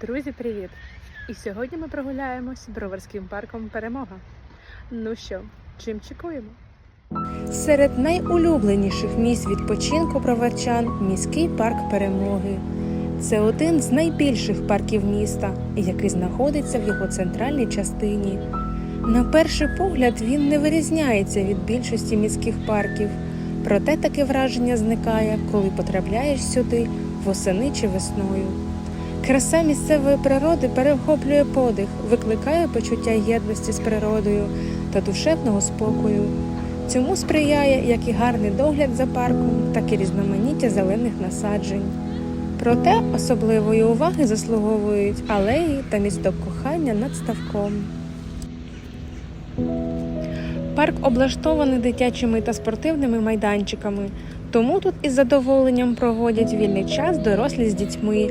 Друзі, привіт! І сьогодні ми прогуляємось броварським парком Перемога. Ну що, чим чекуємо? Серед найулюбленіших місць відпочинку броварчан міський парк Перемоги. Це один з найбільших парків міста, який знаходиться в його центральній частині. На перший погляд він не вирізняється від більшості міських парків, проте таке враження зникає, коли потрапляєш сюди восени чи весною. Краса місцевої природи перехоплює подих, викликає почуття єдності з природою та душевного спокою. Цьому сприяє як і гарний догляд за парком, так і різноманіття зелених насаджень. Проте особливої уваги заслуговують алеї та місто кохання над ставком. Парк облаштований дитячими та спортивними майданчиками, тому тут із задоволенням проводять вільний час дорослі з дітьми.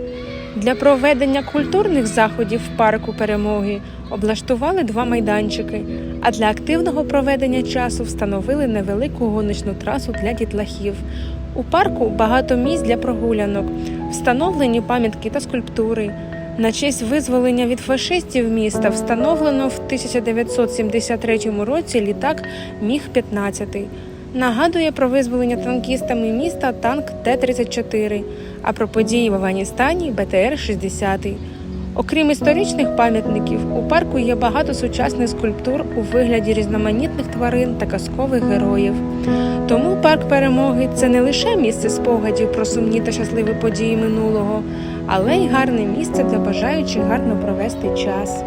Для проведення культурних заходів в парку перемоги облаштували два майданчики, а для активного проведення часу встановили невелику гоночну трасу для дітлахів. У парку багато місць для прогулянок, встановлені пам'ятки та скульптури. На честь визволення від фашистів міста встановлено в 1973 році літак Міг-15. Нагадує про визволення танкістами міста танк Т-34, а про події в Афганістані БТР-60. Окрім історичних пам'ятників, у парку є багато сучасних скульптур у вигляді різноманітних тварин та казкових героїв. Тому парк перемоги це не лише місце спогадів про сумні та щасливі події минулого, але й гарне місце для бажаючих гарно провести час.